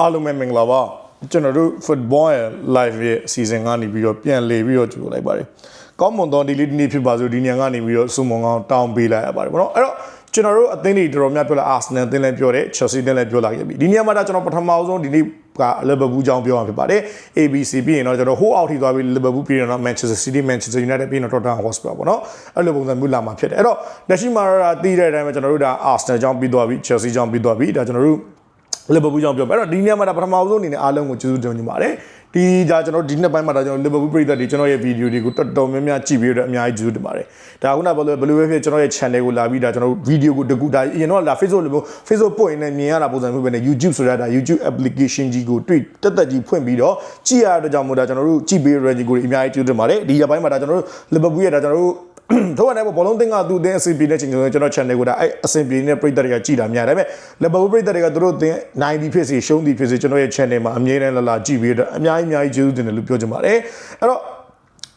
အားလုံးပဲမင်္ဂလာပါကျွန်တော်တို့ football ရဲ့ live ရဲ့ season ကနေပြီးတော့ပြန်လေပြီးတော့ကြိုလိုက်ပါတယ်ကောင်းမွန်သောဒီလေးဒီနေ့ဖြစ်ပါစို့ဒီညကနေပြီးတော့စုံမွန်ကောင်းတောင်းပေးလိုက်ရပါတယ်ဗောနော်အဲ့တော့ကျွန်တော်တို့အသင်းတွေတော်တော်များပြောလာ Arsenal အသင်းလည်းပြောတယ် Chelsea အသင်းလည်းပြောလာခဲ့ပြီဒီညမှာတော့ကျွန်တော်ပထမဆုံးဒီနေ့က Liverpool ကြောင်းပြောမှာဖြစ်ပါတယ် ABC ပြီးရင်တော့ကျွန်တော်ဟိုးအောက်ထိသွားပြီး Liverpool ပြီးရင်တော့ Manchester City Manchester United ပြီးရင်တော့ Tottenham Hotspur ပေါ့နော်အဲ့လိုပုံစံမျိုးလာမှာဖြစ်တယ်အဲ့တော့လက်ရှိမှာတော့တီးတဲ့အတိုင်းပဲကျွန်တော်တို့ဒါ Arsenal ကြောင်းပြီးသွားပြီ Chelsea ကြောင်းပြီးသွားပြီဒါကျွန်တော်တို့ လီဗာပူးကြောင့်ပြောမယ်အဲ့တော့ဒီနေရာမှာဒါပထမဆုံးအနေနဲ့အားလုံးကိုကျေးဇူးတင်နေပါတယ်ဒီဒါကျွန်တော်ဒီနှစ်ပိုင်းမှာဒါကျွန်တော်လီဗာပူးပြည်သက်တွေကျွန်တော်ရဲ့ဗီဒီယိုတွေကိုတော်တော်များများကြည့်ပြီးတော့အများကြီးကျေးဇူးတင်ပါတယ်ဒါခုနကဘယ်လိုဘယ်လိုပဲဖြစ်ကျွန်တော်ရဲ့ channel ကိုလာပြီးဒါကျွန်တော်ဗီဒီယိုကိုတကူဒါအရင်တော့လာ Facebook လိုမျိုး Facebook ပို့ရင်လည်းမြင်ရတာပုံစံမျိုးပဲနဲ့ YouTube ဆိုတာဒါ YouTube application ကြီးကိုတွေ့တက်တက်ကြီးဖွင့်ပြီးတော့ကြည့်ရတဲ့ကြောင့်မို့ဒါကျွန်တော်တို့ကြည့်ပေးရတဲ့ကြီးကိုအများကြီးကျေးဇူးတင်ပါတယ်ဒီရက်ပိုင်းမှာဒါကျွန်တော်တို့လီဗာပူးရဲ့ဒါကျွန်တော်တို့ တော့လည်းဘောလုံးသင်္ကသူအသင်းအဆင်ပြေတဲ့ချိန်ကျွန်တော် channel ကိုဒါအဲ့အဆင်ပြေနေတဲ့ပရိသတ်တွေကကြည်တာများတယ်ဒါပေမဲ့လဘဘူးပရိသတ်တွေကသူတို့အသင်းနိုင်ပြီဖြစ်စီရှုံးပြီဖြစ်စီကျွန်တော်ရဲ့ channel မှာအမြဲတမ်းလာလာကြည်ပြီးတော့အများကြီးအများကြီးကျေးဇူးတင်တယ်လို့ပြောချင်ပါတယ်အဲ့တော့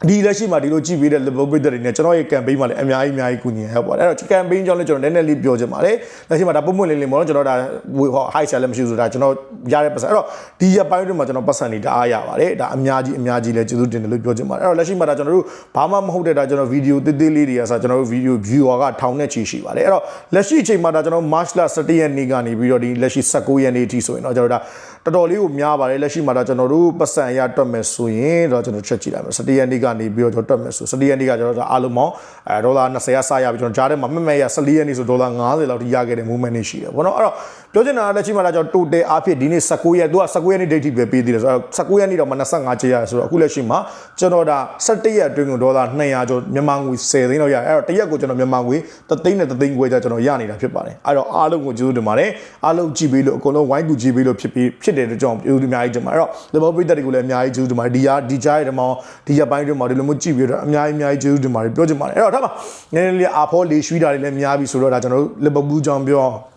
ဒီလက်ရှိမှာဒီလိုကြည့်ပေးတဲ့ Liverpool ပြည်သက်တွေနဲ့ကျွန်တော်ရဲ့ campaign မှာလည်းအများကြီးအများကြီးကူညီဟဲ့ပါတယ်အဲ့တော့ campaign ကြောင့်လည်းကျွန်တော်နည်းနည်းလေးပြောချင်ပါတယ်လက်ရှိမှာဒါပုံမှန်လေးလေးပေါ့နော်ကျွန်တော်ဒါဟို high sell လည်းမရှိဘူးဆိုတာကျွန်တော်ရတဲ့ပတ်စံအဲ့တော့ဒီရပိုင်းတွေမှာကျွန်တော်ပတ်စံနေတအားရပါတယ်ဒါအများကြီးအများကြီးလည်းကျေးဇူးတင်တယ်လို့ပြောချင်ပါတယ်အဲ့တော့လက်ရှိမှာဒါကျွန်တော်တို့ဘာမှမဟုတ်တဲ့ဒါကျွန်တော်ဗီဒီယိုသေးသေးလေးတွေကဆိုကျွန်တော်တို့ဗီဒီယို viewer ကထောင်နဲ့ချီရှိပါတယ်အဲ့တော့လက်ရှိအချိန်မှာဒါကျွန်တော် March လ17ရက်နေ့ကနေပြီးတော့ဒီလက်ရှိ19ရက်နေ့အထိဆိုရင်တော့ကျွန်တော်ဒါတော်တော်လေးကိုများပါတယ်လက်ရှိမှာဒါကျွန်တော်တို့ပတ်စံရတွက်မယ်ဆိုရင်တော့ကျွန်တော်ချက်ကြည့်လိုက်မယ်17ရက်နေ့ကနေပြီးတော့ကျွန်တော်တွက်မယ်ဆို17ရက်နေ့ကကျွန်တော်အားလုံးပေါင်းအဲဒေါ်လာ20ရစရပြီးကျွန်တော်ဂျားထဲမှာမမဲ့ရ14ရက်နေ့ဆိုဒေါ်လာ90လောက်ထိရခဲ့တဲ့ movement တွေရှိတယ်ဘောနော်အဲ့တော့ ပြောချင်တာကလက်ရှိမှာဒါကျွန်တော် total အားဖြင့်ဒီနေ့19ရက်သူက19ရက်နေ့ date ထိပဲပေးသေးတယ်ဆိုတော့19ရက်နေ့တော့မှ25ကျရဆိုတော့အခုလက်ရှိမှာကျွန်တော်ဒါ17ရက်အတွင်းကိုဒေါ်လာ200ကျော်မြန်မာငွေ10သိန်းလောက်ရအဲ့တော့တရက်ကိုကျွန်တော်မြန်မာငွေ3သိန်းနဲ့3သိန်းခွဲကျကျွန်တော်ရနေတာဖြစ်ပါတယ်အဲ့တော့အားလုံးကိုကျေးဇူးတင်ပါတယ်အားလုံးကြည့်ပေးလို့အကုန်လုံးဝိုင်းကူကြည့်ပေးလို့ဖြစ်ပြီးဖြစ်တယ်တော့ကျွန်တော်ကျေးဇူးအများကြီးတင်ပါတယ်အဲ့တော့ level ပြည်သက်တွေကိုလည်းအများကြီးကျေးဇူးတင်ပါတယ်ဒီဟာဒီကြားရဲ့ဒီမှာဒီရပိုင်းတွေမှာဒီလိုမျိုးကြည့်ပြီးတော့အများကြီးအများကြီးကျေးဇူးတင်ပါတယ်ပြောချင်ပါတယ်အဲ့တော့ဒါမှနည်းနည်းလေးအာဖောလေးရွှီတာတွေလည်းများပြီဆိုတော့ဒါကျွန်တော်တို့ level ကြောင့်ပြော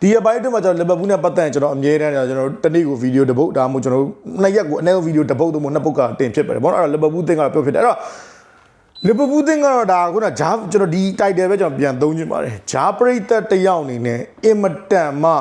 ဒီအပိုင်းအတွင်းမှာကျွန်တော်လီဗာပူးနဲ့ပတ်သက်ရင်ကျွန်တော်အမြဲတမ်းကျွန်တော်တနေ့ကိုဗီဒီယိုတစ်ပုတ်ဒါမှမဟုတ်ကျွန်တော်နှစ်ရက်ကိုအနည်းဆုံးဗီဒီယိုတစ်ပုတ်သို့မဟုတ်နှစ်ပုတ်ကတင်ဖြစ်ပါတယ်ဘောနော်အဲ့တော့လီဗာပူးသင်ကပြောဖြစ်တယ်အဲ့တော့လီဗာပူးသင်ကတော့ဒါခုနဂျာကျွန်တော်ဒီ title ပဲကျွန်တော်ပြန်သုံးချင်ပါတယ်ဂျာပရိသတ်တစ်ယောက်အနေနဲ့အင်မတန်မှ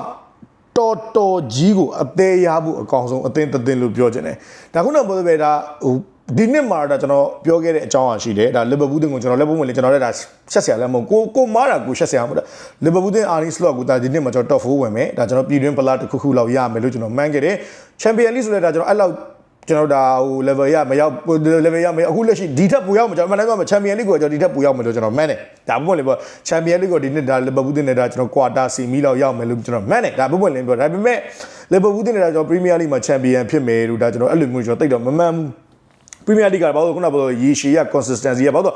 တော်တော်ကြီးကိုအသေးရဖို့အကောင်ဆုံးအသင်းသင်းလို့ပြောချင်တယ်ဒါခုနကပြောပဲဒါဟို ဒီနှစ်မှာတော့ကျွန်တော်ပြောခဲ့တဲ့အကြောင်းအရာရှိတယ်ဒါလီဗာပူးတင်ကိုကျွန်တော်လက်ပုံဝင်လေကျွန်တော်လည်းဒါရှက်ဆရာလည်းမဟုတ်ကိုကိုမားတာကိုရှက်ဆရာမဟုတ်ဒါလီဗာပူးတင်အာရီစလော့ကိုဒါဒီနှစ်မှာကျွန်တော် top 4ဝင်မယ်ဒါကျွန်တော်ပြည်တွင်းပလာတစ်ခုခုလောက်ရမယ်လို့ကျွန်တော်မှန်းခဲ့တယ်ချန်ပီယံလိဆိုတဲ့ဒါကျွန်တော်အဲ့လောက်ကျွန်တော်ဒါဟို level ရမရောက် level ရမရောက်အခုလက်ရှိဒီထက်ပိုရောက်မှာကျွန်တော်မှန်တယ်မှာချန်ပီယံလိကိုကျွန်တော်ဒီထက်ပိုရောက်မယ်လို့ကျွန်တော်မှန်းတယ်ဒါပုံပွင့်လေးပေါ့ချန်ပီယံလိကိုဒီနှစ်ဒါလီဗာပူးတင်နေတာကျွန်တော် quarter semi လောက်ရောက်မယ်လို့ကျွန်တော်မှန်းတယ်ဒါပုံပွင့်လေးပြောဒါပေမဲ့လီဗာပူးတင်နေတာကျွန်တော် Premier League မှာချန်ပီယံဖြစ်မယ်လို့ဒါကျွန်တော်အဲ့လိုမျိုးကျွန်တော်တိတ်တော့မမှန်းဘူး Premier League ကဘာလို့ခုနကပြောရေရှည်ရ consistency ကဘာလို့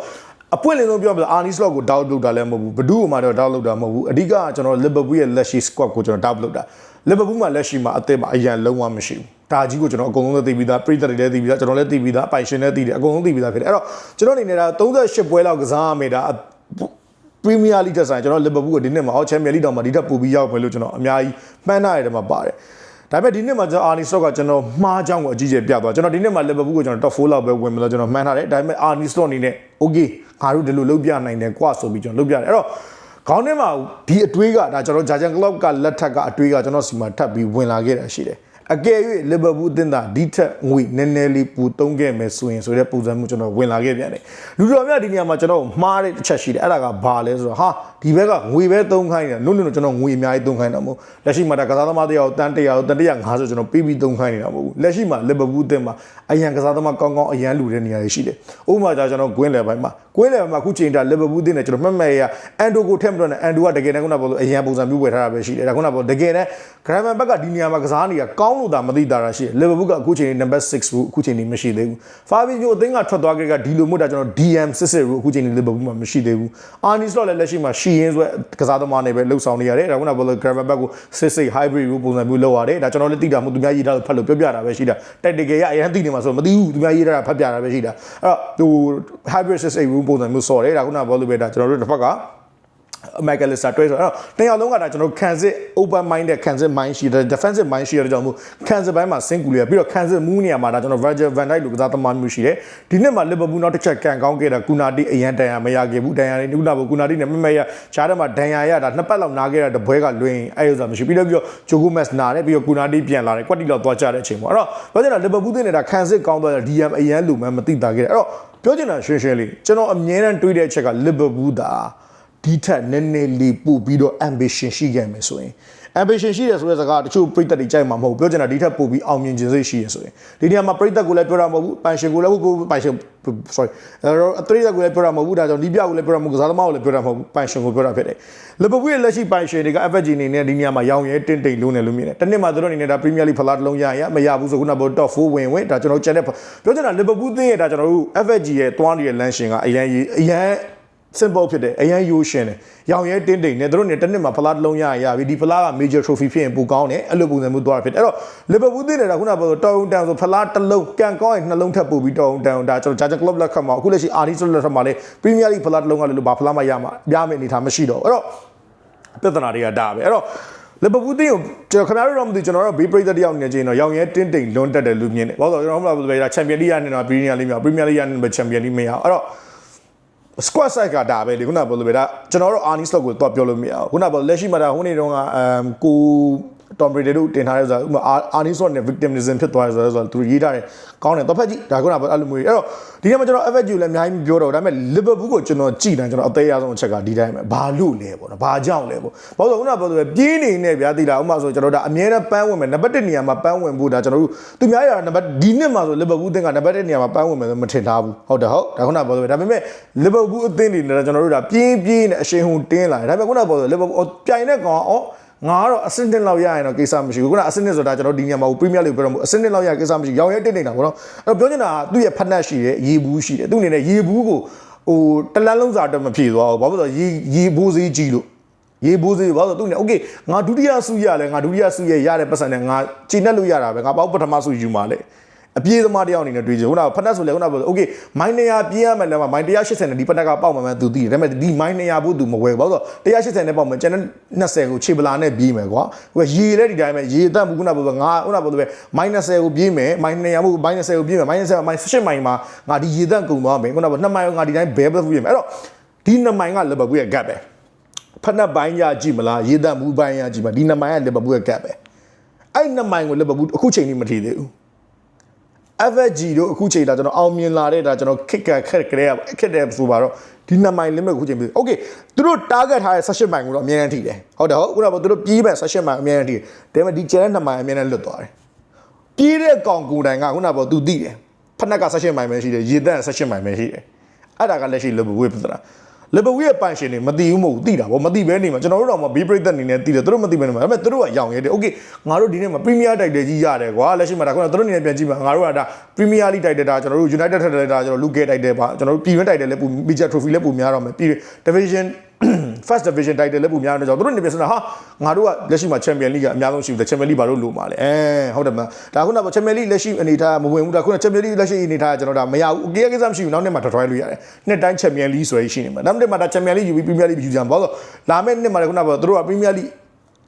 အပွင့်လင်းဆုံးပြောပြအာနီစလော့ကို doubt လုပ်တာလည်းမဟုတ်ဘူးဘဒူးကမှတော့ doubt လုပ်တာမဟုတ်ဘူးအဓိကကျွန်တော် Liverpool ရဲ့လက်ရှိ squad ကိုကျွန်တော် doubt လုပ်တာ Liverpool မှာလက်ရှိမှာအသစ်မှာအရန်လုံးဝမရှိဘူးဒါကြီးကိုကျွန်တော်အကုန်လုံးသိပြီးသားပြည်သက်တွေလည်းသိပြီးသားကျွန်တော်လည်းသိပြီးသားပိုင်ရှင်လည်းသိတယ်အကုန်လုံးသိပြီးသားဖြစ်တယ်အဲ့တော့ကျွန်တော်အနေနဲ့ဒါ38ပွဲလောက်ကစားရမယ်ဒါပရီးမီးယားလိတက်ဆိုင်ကျွန်တော်လီဗာပူးကိုဒီနှစ်မှာအော်ချန်ပီယံလိတောင်မှာဒီထက်ပိုပြီးရောက်မယ်လို့ကျွန်တော်အများကြီးမှန်းထားရတယ်မှာပါတယ် ဒါပေမဲ့ဒီနှစ်မှာကျွန်တော်အာနီစတော့ကကျွန်တော်မှားကြောင်းကိုအကြီးကျယ်ပြသွားကျွန်တော်ဒီနှစ်မှာလီဗာပူးကိုကျွန်တော် top 4လောက်ပဲဝင်မလို့ကျွန်တော်မှန်းထားတယ်ဒါပေမဲ့အာနီစတော့အနေနဲ့ okay ငါတို့ဒီလိုလုပ်ပြနိုင်တယ်ကွာဆိုပြီးကျွန်တော်လုပ်ပြတယ်အဲ့တော့ခေါင်းထဲမှာဒီအတွေးကဒါကျွန်တော်ဂျာဂျန်ကလော့ကလက်ထက်ကအတွေးကကျွန်တော်စီမှာထပ်ပြီးဝင်လာခဲ့တာရှိတယ် အကယ်၍လီဗာပူးအသင်းသားဒီထက်ငွေနည်းနည်းလေးပူသုံးခဲ့မယ်ဆိုရင်ဆိုတဲ့ပုံစံမျိုးကျွန်တော်ဝင်လာခဲ့ပြန်တယ်လူတော်များဒီနေရာမှာကျွန်တော်မှားတဲ့တစ်ချက်ရှိတယ်အဲ့ဒါကဘာလဲဆိုတော့ဟာဒီဘက်ကငွေပဲသုံးခိုင်းတယ်နုနုကျွန်တော်ငွေအများကြီးသုံးခိုင်းတာမဟုတ်လက်ရှိမှာဒါကစားသမားတယောက်တန်း100တန်း150ကျွန်တော်ပေးပြီးသုံးခိုင်းနေတာမဟုတ်ဘူးလက်ရှိမှာလီဗာပူးအသင်းမှာအရန်ကစားသမားကောင်းကောင်းအရန်လူတဲ့နေရာတွေရှိတယ်ဥပမာကျွန်တော်ဂွင်းလယ်ပိုင်းမှာဂွင်းလယ်ပိုင်းမှာအခုချိန်တာလီဗာပူးအသင်းနဲ့ကျွန်တော်မှတ်မှတ်ရအန်ဒိုကိုထက်မတော့နဲ့အန်ဒိုကတကယ်တမ်းခုနကပြောလို့အရန်ပုံစံမျိုးဝယ်ထားတာပဲရှိတယ်ဒါခုနကပြောတကယ်တမ်းဂရမ်မန်ဘက်ကဒီနေရာမှာကစားနေတာကောင်းလို့ဒါမသိတာရှိတယ်လီဗာပူးကအခုချိန်နံပါတ်6ဘူးအခုချိန်နေမရှိသေးဘူးဖာဘီညိုအသင်းကထွက်သွားခဲ့ကဒီလိုမျိုးဒါကျွန်တော် DM စစ်စစ်ဘူးအခုချိန်နေလီဗာပူးမှာမရှိသေးဘူးအာနီစလော့လည်းလက်ရှိမှာရှီယင်းဆိုကစားသမားနေပဲလှုပ်ဆောင်နေရတယ်ဒါခုနကပြောလို့ gravel back ကိုစစ်စစ် hybrid ဘူးပုံစံမျိုးလုပ်ရတယ်ဒါကျွန်တော်လည်းသိတာမဟုတ်သူများရေးထားလို့ဖတ်လို့ပြောပြတာပဲရှိတာ tactical ရအရင်သိနေမှာဆိုမသိဘူးသူများရေးထားတာဖတ်ပြတာပဲရှိတာအဲ့တော့ဟို hybrid စစ်စစ်ဘူးပုံစံမျိုးစော်တယ်ဒါခုနကပြောလို့ပဲဒါကျွန်တော်တို့တစ်ဖက်က မက်ကလစ်စတာတွဲဆိုတော့တင်အောင်လုံးကဒါကျွန်တော်ခံစစ် open mind တဲ့ခံစစ် mind ရှိတယ် defensive mind ရှိတဲ့ကြောင့်မို့ခံစစ်ပိုင်းမှာစင်ကူလီပြီးတော့ခံစစ်မူးနေရာမှာဒါကျွန်တော် Virgil van Dijk လိုကစားသမားမျိုးရှိတယ်ဒီနှစ်မှာ Liverpool နောက်တစ်ချက်ကန်ကောင်းခဲ့တာကူနာတီအရန်တန်ရမရခဲ့ဘူးတန်ရနေခုနကကူနာတီနဲ့မမရချားတယ်မှာဒန်ရရတာနှစ်ပတ်လောက်နားခဲ့တာတပွဲကလွင်အဲ့ဥစ္စာမရှိပြီးတော့ပြီးတော့ဂျိုဂိုမက်စ်နာတယ်ပြီးတော့ကူနာတီပြန်လာတယ်ကွက်တီလောက်သွားကြတဲ့အချိန်ပေါ့အဲ့တော့ပြောချင်တာ Liverpool တင်နေတာခံစစ်ကောင်းသွားတယ် DM အရန်လူမှမသိတာခဲ့တယ်အဲ့တော့ပြောချင်တာရှင်းရှင်းလေးကျွန်တော်အမြဲတမ်းတွေးတဲ့အချက်က Liverpool ဒါ ဒီထက်နည်းနည်းလေးပို့ပြီးတော့ ambition ရှိခဲ့မယ်ဆိုရင် ambition ရှိတယ်ဆိုတဲ့စကားတချို့ပြိသက်တွေကြိုက်မှာမဟုတ်ဘူးပြောချင်တာဒီထက်ပို့ပြီးအောင်မြင်ခြင်းစိတ်ရှိရဆိုရင်ဒီနေရာမှာပြိသက်ကိုလည်းပြောတာမဟုတ်ဘူးပန်ရှင်ကိုလည်းပန်ရှင် sorry အဲ့တော့အသရိသက်ကိုလည်းပြောတာမဟုတ်ဘူးဒါကြောင့်ဒီပြကိုလည်းပြောတာမဟုတ်ဘူးကစားသမားကိုလည်းပြောတာမဟုတ်ဘူးပန်ရှင်ကိုပြောတာဖြစ်တယ်လီဗာပူးရဲ့လက်ရှိပန်ရှင်တွေက FG အနေနဲ့ဒီနေရာမှာရောင်ရဲတင့်တိတ်လုံးနေလို့မြင်တယ်တနစ်မှာသူတို့အနေနဲ့ဒါ Premier League ဖလားတစ်လုံးရရမရဘူးဆိုခုနက top 4ဝင်ဝင်ဒါကျွန်တော်ကျန်တဲ့ပြောချင်တာလီဗာပူးသင်းရဲ့ဒါကျွန်တော်တို့ FG ရဲ့တွားနေတဲ့လမ်းရှင်ကအရန်အရန် simple ဖြစ်တယ်အရန်ရိုးရှင်းတယ်ရောင်ရဲတင်းတိမ်နဲ့တို့နေတစ်နှစ်မှာဖလားတစ်လုံးရရပြီဒီဖလားက major trophy ဖြစ်ရင်ပိုကောင်းတယ်အဲ့လိုပုံစံမျိုးသွားတာဖြစ်တယ်အဲ့တော့ liverpool သိနေတာခုနကပြောဆိုတော်ုံတန်ဆိုဖလားတစ်လုံးကန်ကောင်းရင်နှလုံးထပ်ပို့ပြီးတော်ုံတန်ဒါကျွန်တော် Jurgen Klopp လက်ခတ်မှာအခုလက်ရှိ Arsenal လက်ထက်မှာလေ Premier League ဖလားတစ်လုံးကလည်းဘာဖလားမှရမှာရမယ့်အနေထားမရှိတော့အဲ့တော့ပြဿနာတွေကဒါပဲအဲ့တော့လီဗာပူးတင်းကိုကျွန်တော်ခင်ဗျားတို့တော့မသိကျွန်တော်တို့ဘေးပရိသတ်တယောက်အနေနဲ့ကျရင်တော့ရောင်ရဲတင်းတိမ်လွန်တက်တယ်လို့မြင်တယ်ဘာလို့လဲကျွန်တော်တို့ကပြောတာချန်ပီယံလိရနေတော့ပရီးမီးယားလိမရပရီးမီးယားလိရနေပဲချန်ပီယံလိမရအဲ့တော့ squad size ကဒါပဲလေခုနကပြောလို့ပဲဒါကျွန်တော်တို့ Arnie slot ကိုတော့ပြောလို့မရဘူးခုနကပြောလက်ရှိမှာဒါဟိုနေ့တုန်းကအမ်ကို Tom Brady တို့တင်ထားတဲ့ဆိုတာဥပမာ Arnie slot နဲ့ victimism ဖြစ်သွားတယ်ဆိုတော့သူရေးထားတယ်ကောင်းတယ်တော့ဖက်ကြည့်ဒါခုနကအဲ့လိုမျိုးအဲ့တော့ဒီနေ့မှာကျွန်တော် FFG ကိုလည်းအများကြီးမပြောတော့ဘူးဒါပေမဲ့ Liverpool ကိုကျွန်တော်ကြည့်တယ်ကျွန်တော်အသေးအဆုံးအချက်ကဒီတိုင်းပဲဘာလို့လဲပေါ့နော်ဘာကြောင့်လဲပေါ့ဘာလို့လဲခုနကပြောလို့ပဲပြင်းနေနေဗျာတိတာဥပမာဆိုကျွန်တော်ဒါအမြဲတမ်းပန်းဝင်မယ်နံပါတ်1နေရာမှာပန်းဝင်ဖို့ဒါကျွန်တော်တို့သူများရနံပါတ်ဒီနှစ်မှာဆို Liverpool အသင်းကနံပါတ်1နေရာမှာပန်းဝင်မယ်ဆိုမထင်ထားဘူးဟုတ်တယ်ဟုတ်ဒါခုနကပြောလို့ပဲဒါပေမဲ့ Liverpool အသင်းတွေနဲ့ကျွန်တော်တို့ဒါပြင်းပြင်းနဲ့အရှိန်ဟုန်တင်းလာတယ်ဒါပေမဲ့ခုနကပြောလို့ Liverpool ပြိုင်တဲ့ကောင်အော် ငါကတော့အဆင့်တင်လောက်ရရင်တော့ကိစ္စမရှိဘူးခုနအဆင့်တင်ဆိုတာကျွန်တော်ဒီညမှာပရီးမီးယားလိပြောတော့အဆင့်တင်လောက်ရကိစ္စမရှိရောင်ရဲတက်နေတာပေါ့နော်အဲ့တော့ပြောချင်တာကသူ့ရဲ့ဖက်နက်ရှိတယ်ရေဘူးရှိတယ်သူ့အနေနဲ့ရေဘူးကိုဟိုတလန်းလုံးစာတော့မဖြည့်သွားဘူးဘာလို့လဲဆိုတော့ရေရေဘူးစည်းကြီးလို့ရေဘူးစည်းဘာလို့သူ့နေโอเคငါဒုတိယဆုရလဲငါဒုတိယဆုရရတဲ့ပတ်စံနဲ့ငါချိန်နဲ့လို့ရတာပဲငါပေါ့ပထမဆုယူမှာလေ အပြေးသမားတယောက်အနေနဲ့တွေးကြခုနကဖက်နက်ဆိုလဲခုနကပြောโอเคမိုင်း200ပြေးရမယ်လည်းမိုင်း180နဲ့ဒီဖက်နက်ကပေါက်မှမှသူသိတယ်ဒါပေမဲ့ဒီမိုင်း200ဖို့သူမဝယ်ဘူးဘာလို့180နဲ့ပေါက်မှကျန်တဲ့20ကိုခြေပလာနဲ့ပြေးမယ်ကွာဟိုရေလဲဒီတိုင်းပဲရေအသက်မှုခုနကပြောငါခုနကပြောပဲမိုင်း20ကိုပြေးမယ်မိုင်း200ဖို့မိုင်း20ကိုပြေးမယ်မိုင်း20မိုင်း18မိုင်းမှာငါဒီရေသက်ကုန်သွားမယ်ခုနကပြော2မိုင်ကိုငါဒီတိုင်းဘဲဘက်ပြေးမယ်အဲ့တော့ဒီ2မိုင်ကလီဗာပူးရဲ့ gap ပဲဖက်နက်ပိုင်းရကြည့်မလားရေသက်မှုပိုင်းရကြည့်မလားဒီ2မိုင်ကလီဗာပူးရဲ့ gap ပဲအဲ့2မိုင်ကိုလီဗာပူးအခုချိန်ကြီးမထီသေးဘူး FG တို့အခုချိန်ဒါကျွန်တော်အောင်မြင်လာတဲ့ဒါကျွန်တော်ခက်ကခက်ကြဲခက်တယ်ဆိုပါတော့ဒီ2မိုင် limit အခုချိန်ပြီ Okay သူတို့ target ထားတဲ့16မိုင်ကိုတော့အမြဲတမ်းထိတယ်ဟုတ်တယ်ဟုတ်ခုနကသူတို့ပြေးမဲ့16မိုင်အမြဲတမ်းထိတယ်ဒါပေမဲ့ဒီကျန်တဲ့2မိုင်အမြဲတမ်းလွတ်သွားတယ်ပြေးတဲ့ကောင်ကိုယ်တိုင်ကခုနကသူသိတယ်ဖက်နက်က16မိုင်ပဲရှိတယ်ရေသက်16မိုင်ပဲရှိတယ်အဲ့ဒါကလက်ရှိ level ဝေးပြသ လားလဘဝရဲ့ပန်ရှင်တွေမသိဘူးမဟုတ်ဘူးသိတာဗောမသိဘဲနေမှာကျွန်တော်တို့တော့မဘီးပရိသတ်အနေနဲ့သိတယ်သူတို့မသိဘဲနေမှာဒါပေမဲ့သူတို့ကရောင်ရဲတယ်โอเคငါတို့ဒီနေ့မှာပရီးမီးယားတိုက်တယ်ကြီးရတယ်ကွာလက်ရှိမှာဒါခုနသူတို့အနေနဲ့ပြန်ကြည့်မှာငါတို့ကဒါပရီးမီးယားလိတိုက်တယ်ဒါကျွန်တော်တို့ United ထက်တယ်ဒါကျွန်တော်လူကဲတိုက်တယ်ပါကျွန်တော်တို့ပြည်တွင်းတိုက်တယ်လည်းပူ Major Trophy လည်းပူများတော့မယ်ပြည် Division First Division title လည်းပူများတော့ကျွန်တော်တို့နေပြန်စတာဟာငါတို့ကလက်ရှိမှာ Champion League ကအများဆုံးရှိဘူး Champion League ဘာလို့လို့မှာလဲအဲဟုတ်တယ်မလားဒါခုနက Champion League လက်ရှိအနေထားမဝင်ဘူးဒါခုန Champion League လက်ရှိအနေထားကကျွန်တော်ဒါမရဘူးအကေကိစ္စမရှိဘူးနောက်နေ့မှာ try လို့ရတယ်နှစ်တိုင်း Champion League ဆိုရရှိနေမှာနောက်နေ့မှာဒါ Champion League ယူပြီး Premier League ယူကြမှာဘာလို့လာမယ့်နှစ်မှာလည်းခုနကပြောသူတို့က Premier League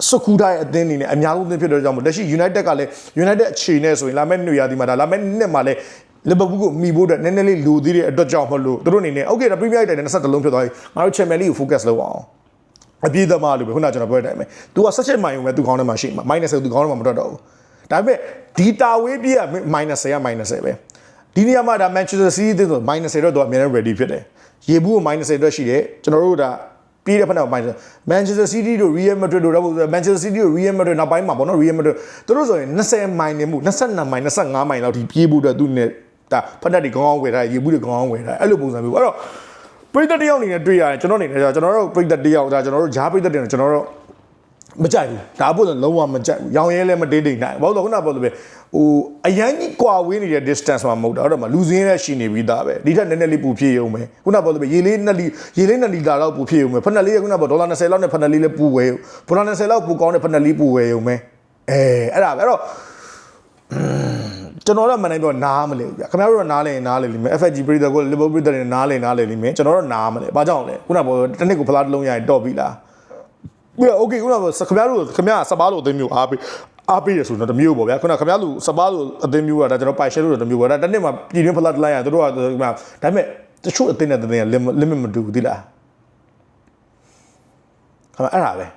စကူထားရဲ့အသင်းအနေနဲ့အများဆုံးအသင်းဖြစ်တဲ့ကြောင့်မို့လက်ရှိ United ကလည်း United အခြေနဲ့ဆိုရင်လာမယ့်နှစ်ရာသီမှာဒါလာမယ့်နှစ်မှာလည်း လီဗာပူးကိုမိဖို့အတွက်နည်းနည်းလေးလိုသေးတဲ့အတွက်ကြောင့်မလို့သူတို့အနေနဲ့ okay ဒါ Premier League တိုင်နဲ့20လုံးဖြစ်သွားပြီငါတို့ Champion League ကို focus လုပ်အောင်အပြည့်သမားလို့ပဲခုနကကျွန်တော်ပြောတဲ့အတိုင်းပဲ तू က17မိုင်ုံပဲသူခေါင်းထဲမှာရှိမှာ minus 10 तू ခေါင်းထဲမှာမထွက်တော့ဘူးဒါပေမဲ့ဒီတာဝေးပြည့်က minus 10က minus 10ပဲဒီနေရာမှာဒါ Manchester City တင်းဆို minus 10တော့သူကအများနဲ့ ready ဖြစ်တယ်ရေဘူးကို minus 10အတွက်ရှိတယ်ကျွန်တော်တို့ဒါပြေးတဲ့ဖက်နောက်ပိုင်း Manchester City တို့ Real Madrid တို့တော့ Manchester City တို့ Real Madrid နောက်ပိုင်းမှာပေါ့နော် Real Madrid သူတို့ဆိုရင်20မိုင်နေမှု22မိုင်25မိုင်လောက်ထိပြေးဖို့အတွက်သူနဲ့ ဒါဖက်တက်တွေကောင်းကောင်းဝယ်ထားရေဘူးတွေကောင်းကောင်းဝယ်ထားအဲ့လိုပုံစံမျိုးအဲ့တော့ပရိသတ်တယောက်အနေနဲ့တွေ့ရတယ်ကျွန်တော်အနေနဲ့ကျွန်တော်တို့ပရိသတ်တယောက်ဒါကျွန်တော်တို့ဂျားပရိသတ်တွေနဲ့ကျွန်တော်တို့မကြိုက်ဘူးဒါပို့ဆိုလုံးဝမကြိုက်ဘူးရောင်ရဲလည်းမတေးတိမ်နိုင်ဘာလို့လဲခုနကပြောလို့ပဲဟိုအရန်ကြီးကွာဝေးနေတဲ့ distance မှာမဟုတ်တာအဲ့တော့မှလူစင်းနဲ့ရှိနေပြီးသားပဲဒီထက်နည်းနည်းလေးပူဖြည့်ရုံပဲခုနကပြောလို့ပဲရေလေး2လီရေလေး2လီတာလောက်ပူဖြည့်ရုံပဲဖက်နယ်လေးကခုနကပြောဒေါ်လာ20လောက်နဲ့ဖက်နယ်လေးလည်းပူဝဲဒေါ်လာ20လောက်ပူကောင်းတဲ့ဖက်နယ်လေးပူဝဲရုံပဲအဲအဲ့ဒါပဲအဲ့တော့ ကျွန်တော်တော့မနိုင်ပြောနားမလဲဘူးဗျခင်ဗျားတို့တော့နားလဲနားလဲလိမ့်မယ် FG ပြည်သက်ကို Liverpool ပြည်သက်တွေနားလဲနားလဲလိမ့်မယ်ကျွန်တော်တော့နားမလဲဘာကြောင့်လဲခုနကပြောတစ်နှစ်ကိုဖလားတစ်လုံးရရင်တော့ပြီလားပြီးတော့ okay ခုနကခင်ဗျားတို့ခင်ဗျားစပါးလို့အသိမျိုးအားပေးအားပေးရဆိုတော့တမျိုးပေါ့ဗျာခုနခင်ဗျားလူစပါးလို့အသိမျိုးကဒါကျွန်တော်ပိုင်ရှယ်လို့တမျိုးပေါ့ဒါတစ်နှစ်မှာပြည်တွင်းဖလားတစ်လိုက်ရတို့ကဒါပေမဲ့တချို့အသိနဲ့တသိနဲ့ limit မတူဘူးသီလားခင်ဗျာအဲ့ဒါပဲဘီ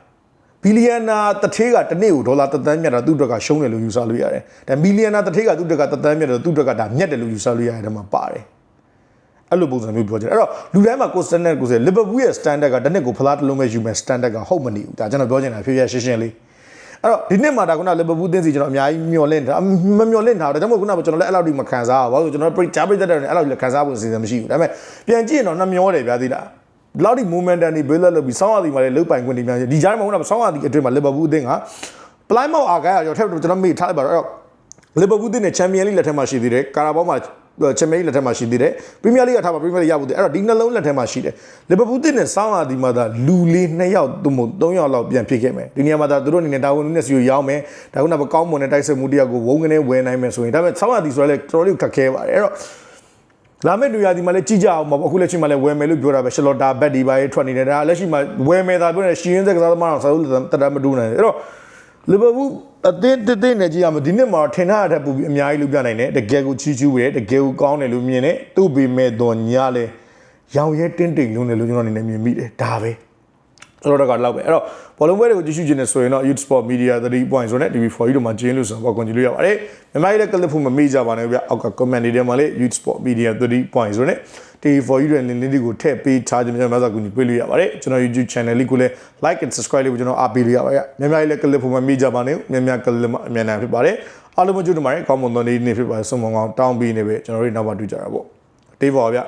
လီယံနာတထေးကတစ်နေ့ကိုဒေါ်လာတသန်းမြတ်တာသူ့အတွက်ကရှုံးတယ်လို့ယူဆလို့ရတယ်ဒါမီလီယံနာတထေးကသူ့အတွက်ကတသန်းမြတ်တယ်သူ့အတွက်ကဒါမြတ်တယ်လို့ယူဆလို့ရတယ်ဒါမှပါတယ်အဲ့လိုပုံစံမျိုးပြောချင်တယ်အဲ့တော့လူတိုင်းမှာကိုစတန်ဒတ်ကိုဆိုလီဗာပူးရဲ့စတန်ဒတ်ကတစ်နှစ်ကိုဖလားတစ်လုံးပဲယူမယ်စတန်ဒတ်ကဟုတ်မနေဘူးဒါကျွန်တော်ပြောချင်တာဖြည်းဖြည်းရှင်းရှင်းလေးအဲ့တော့ဒီနှစ်မှာဒါကလီဗာပူးတင်းစီကျွန်တော်အများကြီးမျှော်လင့်တာမမျှော်လင့်တာတော့ဒါကြောင့်မို့ခုနကကျွန်တော်လည်းအဲ့လောက်ထိမခံစားရဘူးဘာလို့ကျွန်တော်ပြကြားပြတဲ့တယ်အဲ့လောက်လည်းခံစားဖို့အစီအစဉ်မရှိဘူးဒါပေမဲ့ပြန်ကြည့်ရင်တော့နှမျောတယ်ဗျာသိလားဒီ လောက်ဒီ momentum တွေ build up လုပ်ပြီးဆောင်းရသည်မှာလည်းလုတ်ပိုင်ခွင့်တွေများဒီကြားမှာခုနကဆောင်းရသည်အတွင်းမှာလီဗာပူးအသင်းကပလိုင်းမောက်အာဂိုင်ရောထပ်ကျွန်တော်မေ့ထားလိုက်ပါတော့အဲ့တော့လီဗာပူးအသင်းနဲ့ချန်ပီယံလိလက်ထက်မှာရှိသေးတယ်ကာရာဘောမှာချန်ပီယံလက်ထက်မှာရှိသေးတယ်ပရီးမီးယားလိကထားမှာပရီးမီးယားလိရဖို့တည်းအဲ့တော့ဒီနှလုံးလက်ထက်မှာရှိတယ်လီဗာပူးအသင်းနဲ့ဆောင်းရသည်မှာဒါလူလေး2ယောက်သို့မဟုတ်3ယောက်လောက်ပြန်ဖြစ်ခဲ့မယ်ဒီနေရာမှာဒါသူတို့အနေနဲ့တာဝန်နဲ့စီကိုရောက်မယ်ဒါကုနကကောင်းမွန်တဲ့တိုက်စစ်မှုတယောက်ကိုဝုန်းကနေဝယ်နိုင်မယ်ဆိုရင်ဒါပေမဲ့ဆောင်းရသည်ဆိုတော့လေတော်တော်လေးခက်ခဲပါတယ်အဲ့တော့ လာမယ့်လူရဒီမှာလည်းကြည့်ကြအောင်ပေါ့အခုလက်ရှိမှာလည်းဝယ်မယ်လို့ပြောတာပဲရှလော်တာဘက်ဒီပါရေးထွက်နေတယ်ဒါလက်ရှိမှာဝယ်မယ်သာပြောနေရှီရင်းစက်ကစားသမားအောင်စာအုပ်တတမတူနိုင်တယ်အဲ့တော့လီဗာပူးအသင်းတစ်သင်းနဲ့ကြည့်ရမယ်ဒီနှစ်မှာထင်ထားတဲ့ပူပြီးအများကြီးလုပ်ပြနိုင်တယ်တကယ်ကိုချီးကျူးရတကယ်ကိုကောင်းတယ်လို့မြင်တယ်သူ့ပေမဲ့တော့ညာလဲရောင်ရဲတင်းတိမ်လုံးတယ်လို့ကျွန်တော်အနေနဲ့မြင်မိတယ်ဒါပဲ ကျွန်တော်တို့ကတော့ပဲအဲ့တော့ဘောလုံးပွဲတွေကိုကြည့်ရှုခြင်းနဲ့ဆိုရင်တော့ Youth Sport Media 3 points ဆိုနဲ့ TV4 တို့မှာကျင်းလို့ဆိုတော့ကွန်ကြည့်လို့ရပါတယ်မြန်မာပြည်ရဲ့ clip ဖို့မမေ့ကြပါနဲ့ဗျအောက်က comment တွေထဲမှာလေ Youth Sport Media 3 points ဆိုနဲ့ TV4 ရဲ့ link လေးတွေကိုထည့်ပေးထားခြင်းများစွာကူညီပေးလို့ရပါတယ်ကျွန်တော် YouTube channel လေးကိုလည်း like and subscribe လေးကိုကျွန်တော်အားပေးလို့ရပါတယ်မြန်မာပြည်ရဲ့ clip ဖို့မမေ့ကြပါနဲ့မြန်မာ clip မှာအမြန်နိုင်ဖြစ်ပါတယ်အားလုံးမကြိုးတမားကောင်းမွန်သောနေ့နေ့ဖြစ်ပါတယ်ဆုံးမကောင်းတောင်းပေးနေပဲကျွန်တော်တို့နောက်မှတွေ့ကြတာပေါ့တေးပါဗျ